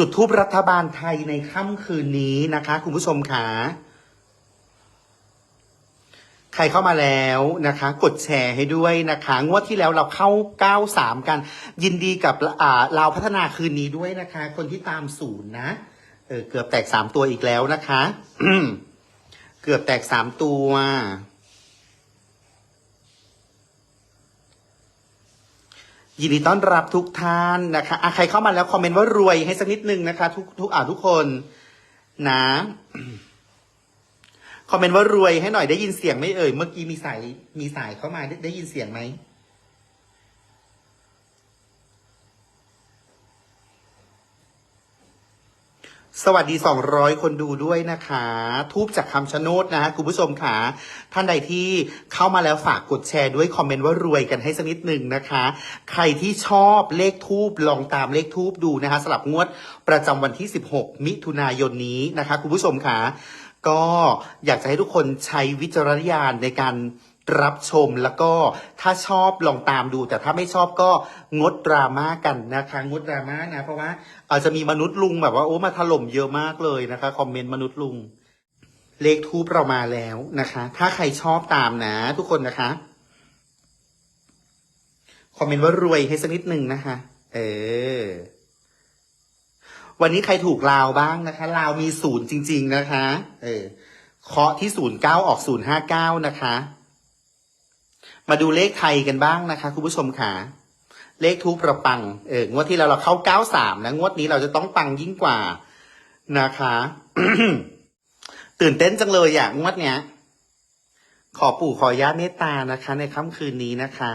จุดทูปรัฐบาลไทยในค่ำคืนนี้นะคะ คุณผู้ชมค่ะใครเข้ามาแล้วนะคะ กดแชร์ให้ด้วยนะคะงวดที่แล้วเราเข้า 93 กัน ยินดีกับอ่าเราพัฒนาคืนนี้ด้วยนะคะ คนที่ตามศูนย์นะเออเกือบแตก3ตัวอีกแล้วนะคะ เกือบแตก3ตัว ยินดีต้อนรับทุกท่านนะคะอะใครเข้ามาแล้วคอมเมนต์ว่ารวยให้สักนิดนึงนะคะ ทุกทุกอ่าทุกคนนะคอมเมนต์ว่ารวยให้หน่อยได้ยินเสียงไหม่เอ่ยเมื่อกี้มีสายมีสายเข้ามาได้ได้ยินเสียงไหม สวัสดี 200 คนดูด้วยนะคะ ทูบจากคำชะโนดนะคุณผู้ชมค่ะ ท่านใดที่เข้ามาแล้วฝากกดแชร์ด้วยคอมเมนต์ว่ารวยกันให้สักนิดหนึ่งนะคะ ใครที่ชอบเลขทูบลองตามเลขทูบดูนะคะสลับงวดประจำวันที่ 16 มิถุนายนนี้นะคะ คุณผู้ชมค่ะ ก็อยากจะให้ทุกคนใช้วิจารณญาณในการ รับชมแล้วก็ถ้าชอบลองตามดู แต่ถ้าไม่ชอบก็งดดราม่ากันนะคะงดดราม่านะ เพราะว่าอาจจะมีมนุษย์ลุงแบบว่าโอ้มาถล่มเยอะมากเลยนะคะคอมเมนต์มนุษย์ลุง เลขทูปเรามาแล้วนะคะ ถ้าใครชอบตามนะ ทุกคนนะคะคอมเมนต์ว่ารวยให้สักนิดหนึ่งนะคะ เออ วันนี้ใครถูกลาวบ้างนะคะ ลาวมีศูนย์จริง ๆ นะคะ เออ เคาะที่ศูนย์เก้าออกศูนย์ห้าเก้านะคะ มาดูเลขไทยกันบ้างนะคะ คุณผู้ชมค่ะ เลขทูปเราปัง เอองวดที่แล้วเราเข้าเก้าสามนะ งวดนี้เราจะต้องปังยิ่งกว่านะคะ ตื่นเต้นจังเลยอย่างงวดเนี้ย ขอปู่ขอญาตเมตตานะคะ ในค่ำคืนนี้นะคะ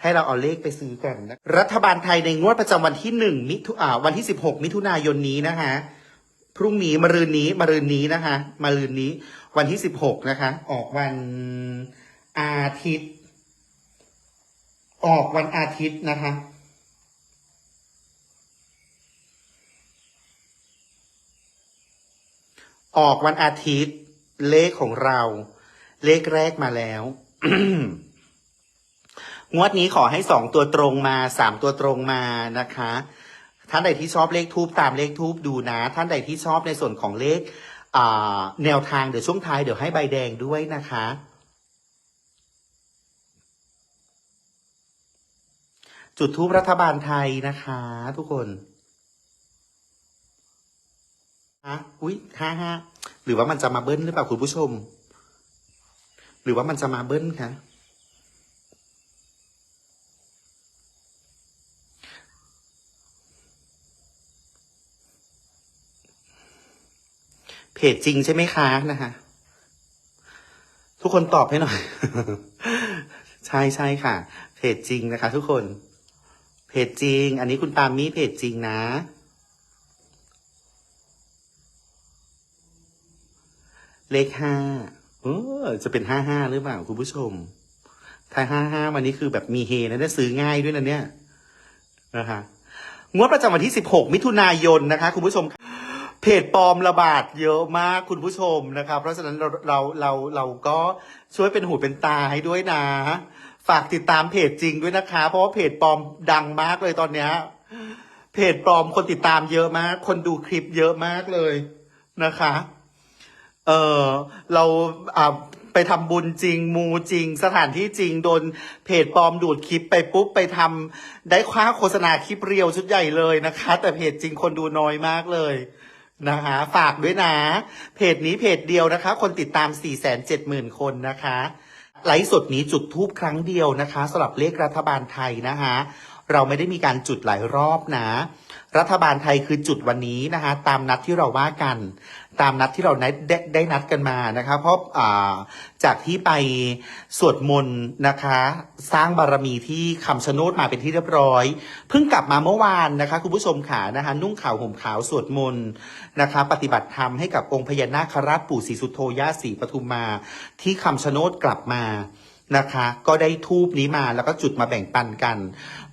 ให้เราเอาเลขไปซื้อกันนะรัฐบาลไทยในงวดประจำวันที่หนึ่งมิถุอ่าวันที่สิบหกมิถุนายนนี้นะคะพรุ่งนี้มะรืนนี้มะรืนนี้นะคะมะรืนนี้ วันที่สิบหกนะคะ ออกวันอาทิตย์ ออกวันอาทิตย์นะคะ ออกวันอาทิตย์ เลขของเรา เลขแรกมาแล้ว งวดนี้ขอให้สองตัวตรงมาสามตัวตรงมานะคะ ท่านใดที่ชอบเลขทูบตามเลขทูบดูนะ ท่านใดที่ชอบในส่วนของเลขแนวทางเดี๋ยวช่วงท้ายเดี๋ยวให้ใบแดงด้วยนะคะ จุดทูปรัฐบาลไทยนะคะ ทุกคนฮะอุ้ยห้าห้าหรือว่ามันจะมาเบิ้ลหรือเปล่าคุณผู้ชม หรือว่ามันจะมาเบิ้ลคะเพจจริงใช่ไหมคะนะคะทุกคนตอบให้หน่อย ใช่ใช่ค่ะ เพจจริงนะคะ ทุกคน เพจจริง อันนี้คุณปามี่เพจจริงนะ เลขห้าเออจะเป็นห้าห้าหรือเปล่าคุณผู้ชม ถ้าห้าห้าวันนี้คือแบบมีเฮนะเนี่ยซื้อง่ายด้วยนะเนี่ย นะคะงวดประจำวันที่สิบหกมิถุนายนนะคะ คุณผู้ชม เพจปลอมระบาดเยอะมากคุณผู้ชมนะครับเพราะฉะนั้นเราเราเราเราก็ช่วยเป็นหูเป็นตาให้ด้วยนะ ฝากติดตามเพจจริงด้วยนะคะ เพราะว่าเพจปลอมดังมากเลยตอนเนี้ยเพจปลอมคนติดตามเยอะมาก คนดูคลิปเยอะมากเลยนะคะ เออเราอ่าไปทำบุญจริงมูจริง สถานที่จริงโดนเพจปลอมดูดคลิปไปปุ๊บไปทำได้คว้าโฆษณาคลิปเรียวชุดใหญ่เลยนะคะ แต่เพจจริงคนดูน้อยมากเลยนะคะฝากด้วยนะ เพจนี้เพจเดียวนะคะ คนติดตาม4 7 0 0 0 0คนนะคะ ไลฟ์สดนี้จุดทูบครั้งเดียวนะคะสำหรับเลขรัฐบาลไทยนะคะ เราไม่ได้มีการจุดหลายรอบนะ รัฐบาลไทยคือจุดวันนี้นะคะตามนัดที่เราว่ากัน ตามนัดที่เราได้ได้ได้นัดกันมานะคะเพราะาจากที่ไปสวดมนต์นะคะ สร้างบารมีที่คำชะโนดมาเป็นที่เรียบร้อย เพิ่งกลับมาเมื่อวานนะคะคุณผู้ชมขานะคะนุ่งขาวห่มขาวสวดมนต์นะคะ ปฏิบัติธรรมให้กับองค์พญานาคราชปู่ศรีสุโธย่าศรีปทุมมา ที่คำชะโนดกลับมา นะคะ ก็ได้ทูบนี้มาแล้วก็จุดมาแบ่งปันกัน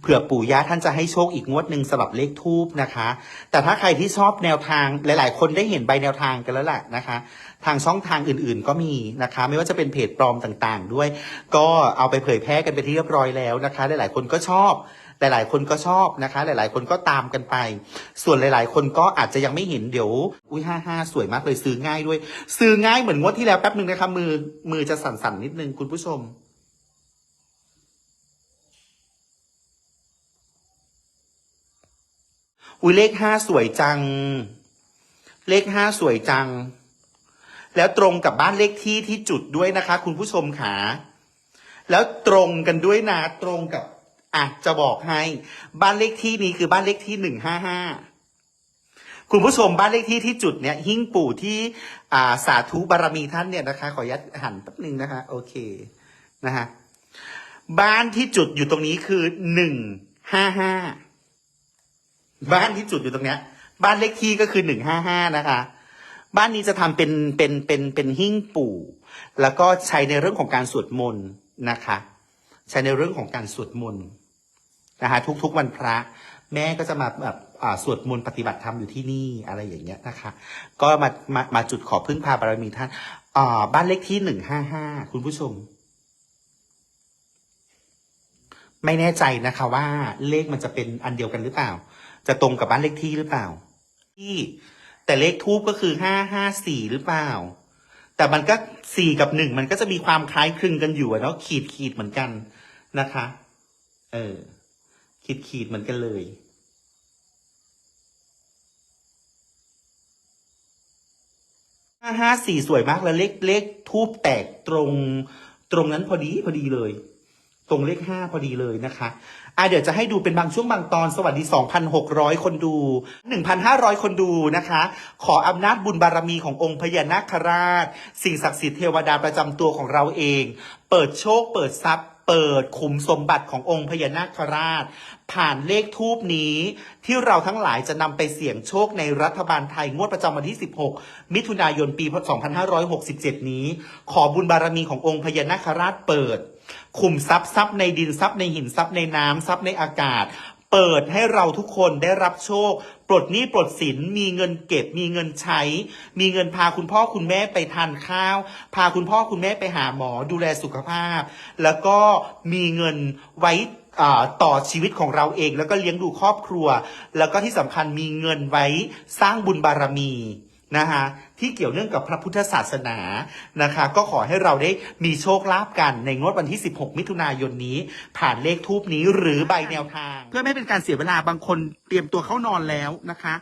เผื่อปู่ย่าท่านจะให้โชคอีกงวดหนึ่งสำหรับเลขทูบนะคะ แต่ถ้าใครที่ชอบแนวทางหลาย ๆ คนได้เห็นใบแนวทางกันแล้วแหละนะคะ ทางช่องทางอื่นๆ ก็มีนะคะ ไม่ว่าจะเป็นเพจปลอมต่างๆ ด้วย ก็เอาไปเผยแพร่กันไปที่เรียบร้อยแล้วนะคะ หลายๆคนก็ชอบ หลายๆ คนก็ชอบนะคะ หลายๆ คนก็ตามกันไป ส่วนหลาย ๆ คนก็อาจจะยังไม่เห็นเดี๋ยว อุ้ยห้าห้าสวยมากเลยซื้อง่ายด้วย ซื้อง่ายเหมือนงวดที่แล้วแป๊บหนึ่งนะคะมือมือจะสั่นๆนิดนึงคุณผู้ชมอุ้ยเลขห้าสวยจัง เลขห้าสวยจัง แล้วตรงกับบ้านเลขที่ที่จุดด้วยนะคะ คุณผู้ชมขา แล้วตรงกันด้วยนะตรงกับ อะจะบอกให้บ้านเลขที่นี้คือบ้านเลขที่หนึ่งห้าห้าคุณผู้ชมบ้านเลขที่ที่จุดเนี่ยหิ้งปู่ที่อ่าสาธุบารมีท่านเนี่ยนะคะ ขออนุญาตหันแป๊บนึงนะคะ โอเคนะฮะบ้านที่จุดอยู่ตรงนี้คือหนึ่งห้าห้าบ้านที่จุดอยู่ตรงเนี้ย บ้านเลขที่ก็คือหนึ่งห้าห้านะคะ บ้านนี้จะทำเป็นเป็นเป็นเป็นหิ้งปู่ แล้วก็ใช้ในเรื่องของการสวดมนต์นะคะ ใช้ในเรื่องของการสวดมนต์ นะคะทุกๆวันพระแม่ก็จะมาแบบสวดมนต์ปฏิบัติธรรมอยู่ที่นี่อะไรอย่างเงี้ยนะคะ ก็มามามาจุดขอพึ่งพาบารมีท่านบ้านเลขที่หนึ่งห้าห้าคุณผู้ชม ไม่แน่ใจนะคะว่าเลขมันจะเป็นอันเดียวกันหรือเปล่า จะตรงกับบ้านเลขที่หรือเปล่า ที่ แต่เลขทูบก็คือห้าห้าสี่หรือเปล่า แต่มันก็สี่กับหนึ่งมันก็จะมีความคล้ายคลึงกันอยู่เนาะขีดขีดเหมือนกันนะคะ เออ ขีดขีดเหมือนกันเลย ห้าห้าสี่สวยมากแล้วเลขเลขทูบแตกตรงตรงนั้นพอดีพอดีเลย ตรงเลขห้าพอดีเลยนะคะอะเดี๋ยวจะให้ดูเป็นบางช่วงบางตอนสวัสดี 2,600 คนดู 1,500 คนดูนะคะ ขออำนาจบุญบารมีขององค์พญานาคราช สิ่งศักดิ์สิทธิ์เทวดาประจำตัวของเราเอง เปิดโชคเปิดทรัพย์ เปิดขุมสมบัติขององค์พญานาคราช ผ่านเลขทูปนี้ที่เราทั้งหลายจะนำไปเสี่ยงโชคในรัฐบาลไทยงวดประจำวันที่ 16 มิถุนายนปี 2567 นี้ ขอบุญบารมีขององค์พญานาคราชเปิด ขุมทรัพย์ทรัพย์ในดินทรัพย์ในหินทรัพย์ในน้ำทรัพย์ในอากาศ เปิดให้เราทุกคนได้รับโชค ปลดหนี้ปลดสิน มีเงินเก็บ มีเงินใช้ มีเงินพาคุณพ่อคุณแม่ไปทานข้าว พาคุณพ่อคุณแม่ไปหาหมอดูแลสุขภาพ แล้วก็มีเงินไว้อ่าต่อชีวิตของเราเอง แล้วก็เลี้ยงดูครอบครัว แล้วก็ที่สำคัญมีเงินไว้สร้างบุญบารมี นะคะที่เกี่ยวเนื่องกับพระพุทธศาสนานะคะ ก็ขอให้เราได้มีโชคลาภกันในงวดวันที่ 16 มิถุนายนนี้ ผ่านเลขทูปนี้หรือใบแนวทาง เพื่อไม่เป็นการเสียเวลาบางคนเตรียมตัวเข้านอนแล้วนะคะ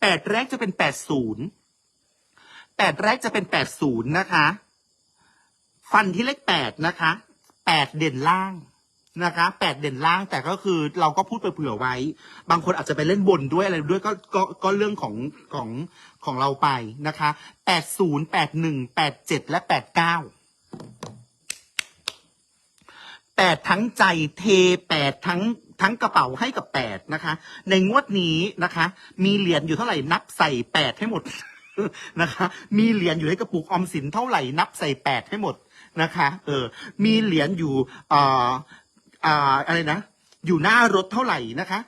แปดแรกจะเป็น80แปดแรกจะเป็น80นะคะ ฟันที่เลขแปดนะคะแปดเด่นล่างนะคะแปดเด่นล่างแต่ก็คือเราก็พูดไปเผื่อไว้ บางคนอาจจะไปเล่นบนด้วยอะไรด้วยก็ก็ก็เรื่องของของ ของเราไปนะคะแปดศูนย์และแปดเก้าแปดทั้งใจเทแปดทั้งทั้งกระเป๋าให้กับแปดนะคะ ในงวดนี้นะคะ มีเหรียญอยู่เท่าไหร่นับใส่แปดให้หมดนะคะ มีเหรียญอยู่ในกระปุกออมสินเท่าไหร่นับใส่แปดให้หมดนะคะ เออ มีเหรียญอยู่อ่ออ่าอะไรนะ อยู่หน้ารถเท่าไหร่นะคะ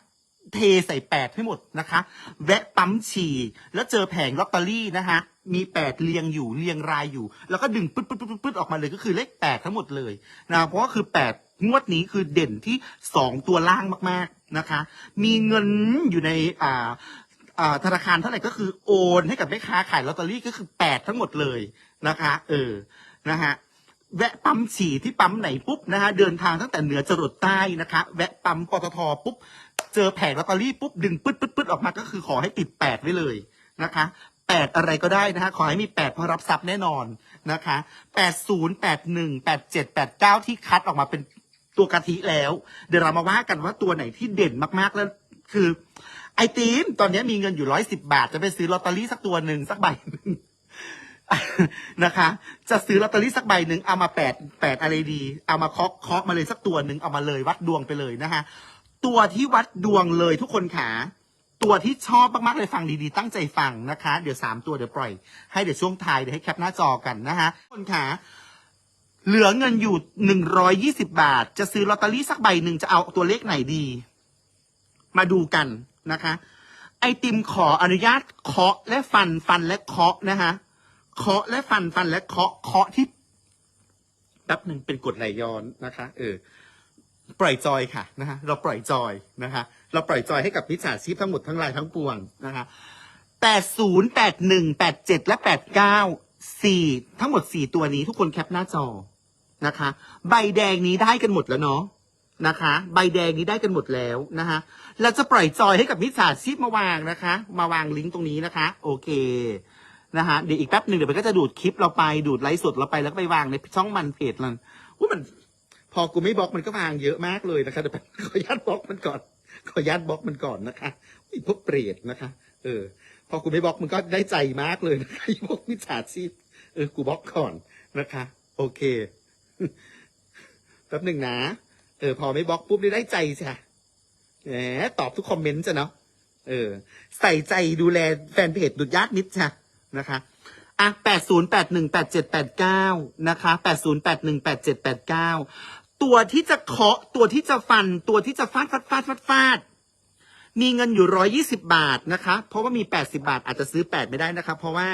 เทใส่แปดให้หมดนะคะ แวะปั๊มฉี่แล้วเจอแผงลอตเตอรี่นะคะมีแปดเรียงอยู่เรียงรายอยู่ แล้วก็ดึงปึ๊ดปึ๊ดปึ๊ดปึ๊ดออกมาเลยก็คือเลขแปดทั้งหมดเลยนะเพราะว่าคือแปดงวดนี้คือเด่นที่สองตัวล่างมากๆนะคะ มีเงินอยู่ในอ่าอ่าธนาคารเท่าไหร่ก็คือโอนให้กับแม่ค้าขายลอตเตอรี่ก็คือแปดทั้งหมดเลยนะคะ เออนะฮะแวะปั๊มฉี่ที่ปั๊มไหนปุ๊บนะฮะเดินทางตั้งแต่เหนือจรดใต้นะคะ แวะปั๊มปตทปุ๊บ เจอแผงลอตเตอรี่ปุ๊บดึงปึ๊ดปึ๊ดปึ๊ดออกมาก็คือขอให้ติดแปดไว้เลยนะคะแปดอะไรก็ได้นะคะขอให้มีแปดพอรับทรัพย์แน่นอนนะคะแปดศูนย์แปดหนึ่งแปดเจ็ดแปดเก้าที่คัดออกมาเป็นตัวกะทิแล้ว เดี๋ยวเรามาว่ากันว่าตัวไหนที่เด่นมากๆแล้วคือไอตีมตอนนี้มีเงินอยู่ร้อยสิบาท จะไปซื้อลอตเตอรี่สักตัวหนึ่งสักใบหนึ่งนะคะ จะซื้อลอตเตอรี่สักใบหนึ่งเอามาแปดแปดอะไรดี เอามาเคาะเคาะมาเลยสักตัวหนึ่งเอามาเลยวัดดวงไปเลยนะคะ ตัวที่วัดดวงเลยทุกคนขาตัวที่ชอบมาก ๆ เลยฟังดี ๆ ตั้งใจฟังนะคะ เดี๋ยวสามตัวเดี๋ยวปล่อย ให้เดี๋ยวช่วงท้ายเดี๋ยวให้แคปหน้าจอกันนะคะคนขาเหลือเงินอยู่หนึ่งร้อยยี่สิบาท จะซื้อลอตเตอรี่สักใบหนึ่งจะเอาตัวเลขไหนดี มาดูกันนะคะ ไอติมขออนุญาตเคาะและฟันฟันและเคาะนะคะเคาะและฟันฟันและเคาะเคาะที่แป๊บหนึ่งเป็นกรดไหลย้อนนะคะ เออ ปล่อยจอยค่ะนะฮะเราปล่อยจอยนะคะเราปล่อยจอยให้กับมิจฉาชีพทั้งหมดทั้งหลายทั้งปวงนะคะแปดศูนย์แปดหนึ่งแปดเจ็ดและแปดเก้าสี่ทั้งหมดสี่ตัวนี้ทุกคนแคปหน้าจอนะคะ ใบแดงนี้ได้กันหมดแล้วเนาะนะคะ ใบแดงนี้ได้กันหมดแล้วนะคะเราจะปล่อยจอยให้กับมิจฉาชีพมาวางนะคะ มาวางลิงก์ตรงนี้นะคะ โอเคนะคะเดี๋ยวอีกแป๊บหนึ่งเดี๋ยวมันก็จะดูดคลิปเราไปดูดไลฟ์สดเราไปแล้วก็ไปวางในช่องมันเพจมันอุ้ยมัน อกูไม่บล็อกมันก็วางเยอะมากเลยนะคะแป๊บขออนุญาตบล็อกมันก่อน ขออนุญาตบล็อกมันก่อนนะคะไอ้พวกเปรตนะคะ เออ พอกูไม่บล็อกมันก็ได้ใจมากเลยนะคะไอ้พวกมิจฉาชีพเออกูบล็อกก่อนนะคะ โอเคแป๊บหนึ่งนะเออพอไม่บล็อกปุ๊บได้ใจจ้ะแหมตอบทุกคอมเมนต์จ้ะเนาะเออ ใส่ใจดูแลแฟนเพจดุดญาติมิตรจ้ะนะคะอะแปดศูนย์แปดหนึ่งแปดเจ็ดแปดเก้านะคะแปดศูนย์แปดหนึ่งแปดเจ็ดแปดเก้า ตัวที่จะเคาะตัวที่จะฟัน ตัวที่จะฟาดฟาดฟาดฟาดฟาดมีเงินอยู่ร้อยี่สิบาทนะคะ เพราะว่ามีแปดสิบาทอาจจะซื้อแปดไม่ได้นะคะ เพราะว่า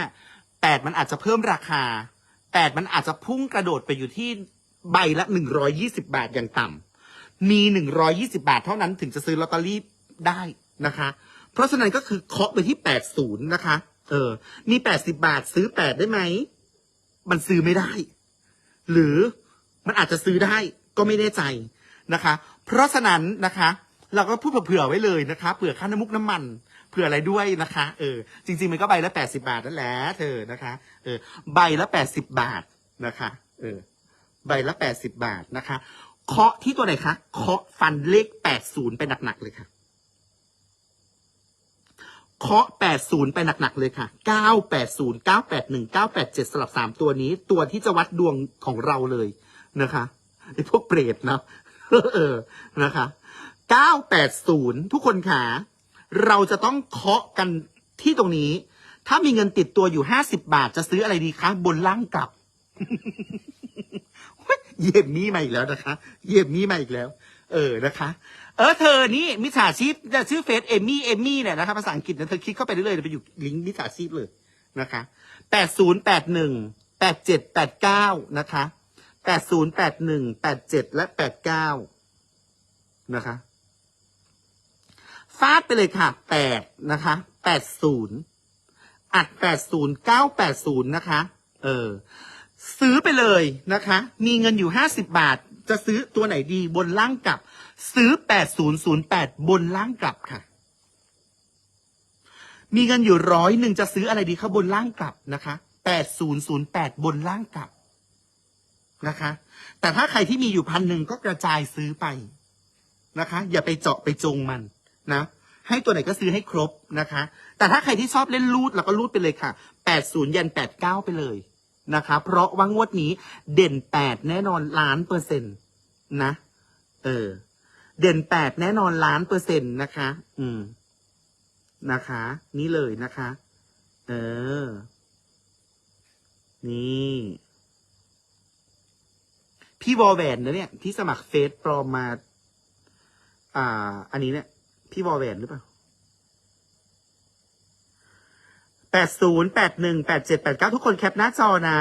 แปดมันอาจจะเพิ่มราคาแปดมันอาจจะพุ่งกระโดดไปอยู่ที่ใบละหนึ่งร้อยี่สิบาทอย่างต่ำมีหนึ่งร้อยี่สิบาทเท่านั้นถึงจะซื้อลอตเตอรี่ได้นะคะ เพราะฉะนั้นก็คือเคาะไปที่แปดศูนย์นะคะ เออ มีแปดสิบาทซื้อแปดได้ไหม มันซื้อไม่ได้ หรือมันอาจจะซื้อได้ ก็ไม่แน่ใจนะคะ เพราะฉะนั้นนะคะ เราก็พูดเผื่อไว้เลยนะคะเผื่อค่าน้ำมุกน้ำมันเผื่ออะไรด้วยนะคะเออจริง ๆ มันก็ใบละแปดสิบาทนั่นแหละเธอนะคะเออใบละแปดสิบาทนะคะเออใบละแปดสิบาทนะคะเคาะที่ตัวไหนคะเคาะฟันเลขแปดศูนย์ไปหนักๆเลยค่ะเคาะ 80 ไปหนัก ๆ เลยค่ะ 980 981 987 สลับ 3 ตัวนี้ ตัวที่จะวัดดวงของเราเลยนะคะ ไอ้พวกเปรตเนาะเออนะคะ980 ทุกคนขาเราจะต้องเคาะกันที่ตรงนี้ ถ้ามีเงินติดตัวอยู่ 50 บาท จะซื้ออะไรดีคะบนล่างกลับ เยี่ยมมี่มาอีกแล้วนะคะ เยี่ยมมี่มาอีกแล้ว เออนะคะ เออเธอนี่มิจฉาชีพจะชื่อเฟซเอมี่เอมี่เนี่ยนะคะภาษาอังกฤษนะเธอคลิกเข้าไปได้เลยเดี๋ยวไปอยู่ลิงก์มิจฉาชีพเลยนะคะแปดศูนย์แปดหนึ่งแปดเจ็ดแปดเก้านะคะ แปดศูนย์แปดหนึ่งแปดเจ็ดและแปดเก้านะคะฟาดไปเลยค่ะแปดนะคะแปดศูนย์อัดแปดศูนย์เก้าแปดศูนย์นะคะ เออ ซื้อไปเลยนะคะ มีเงินอยู่ห้าสิบบาท จะซื้อตัวไหนดีบนล่างกลับ ซื้อแปดศูนย์ศูนย์แปดบนล่างกลับค่ะ มีเงินอยู่ร้อยหนึ่งจะซื้ออะไรดีคะบนล่างกลับนะคะแปดศูนย์ศูนย์แปดบนล่างกลับ นะคะ แต่ถ้าใครที่มีอยู่พันหนึ่งก็กระจายซื้อไปนะคะ อย่าไปเจาะไปจงมันนะ ให้ตัวไหนก็ซื้อให้ครบนะคะ แต่ถ้าใครที่ชอบเล่นรูดเราก็รูดไปเลยค่ะแปดศูนย์ยันแปดเก้าไปเลยนะคะ เพราะว่างวดนี้เด่นแปดแน่นอนล้านเปอร์เซ็นต์นะ เออ เด่นแปดแน่นอนล้านเปอร์เซ็นต์นะคะ อืม นะคะ นี่เลยนะคะ เออ นี่ พี่วอลแวนนะเนี่ย ที่สมัครเฟซปลอมมา อ่า อันนี้เนี่ย พี่วอลแวนหรือเปล่าแปดศูนย์แปดหนึ่งแปดเจ็ดแปดเก้าทุกคนแคปหน้าจอนะ